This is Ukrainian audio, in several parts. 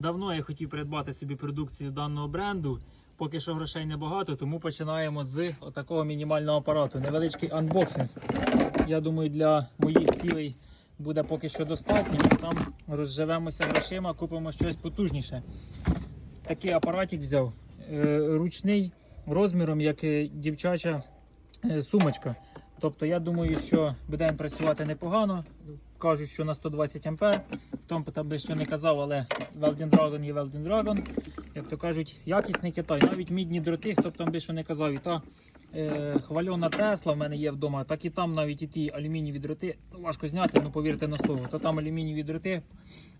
Давно я хотів придбати собі продукцію даного бренду. Поки що грошей небагато, тому починаємо з такого мінімального апарату. Невеличкий анбоксинг. Я думаю, для моїх цілей буде поки що достатньо. Там розживемося грошима, купимо щось потужніше. Такий апаратик взяв. е, Ручний розміром, як дівчача е, сумочка. Тобто я думаю, що буде працювати непогано. Кажуть, що на 120 ампер. Хто там би що не казав, але Welding Dragon є Welding Dragon. Як то кажуть, якісний Китай. Навіть мідні дроти, хто б там що не казав. І та е, хвальона Тесла в мене є вдома, так і там навіть і ті алюмінієві дроти. Ну, важко зняти, ну повірте на слово. То там алюмінієві дроти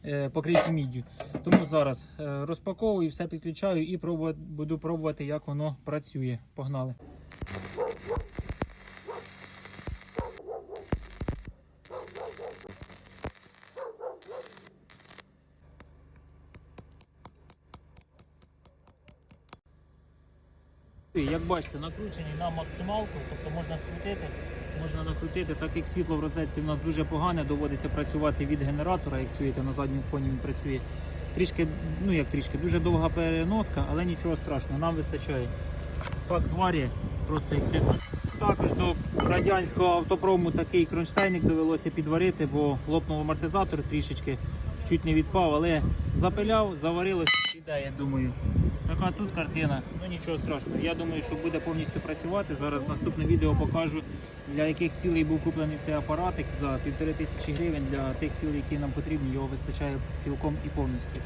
е, покриті міддю. Тому зараз е, розпаковую, все підключаю і пробувати, буду пробувати, як воно працює. Погнали. Як бачите, накручений на максималку, тобто можна скрутити, можна накрутити, так як світло в розетці в нас дуже погане, доводиться працювати від генератора, як чуєте, на задньому фоні він працює. Трішки, ну як трішки, дуже довга переноска, але нічого страшного, нам вистачає. Так зварює, просто як приклад. Також до радянського автопрому такий кронштейник довелося підварити, бо лопнув амортизатор трішечки, чуть не відпав, але запиляв, заварилось, іде, я думаю. Така тут картина, ну нічого страшного. Я думаю, що буде повністю працювати. Зараз наступне відео покажу, для яких цілей був куплений цей апаратик за півтори тисячі гривень. Для тих цілей, які нам потрібні, його вистачає цілком і повністю.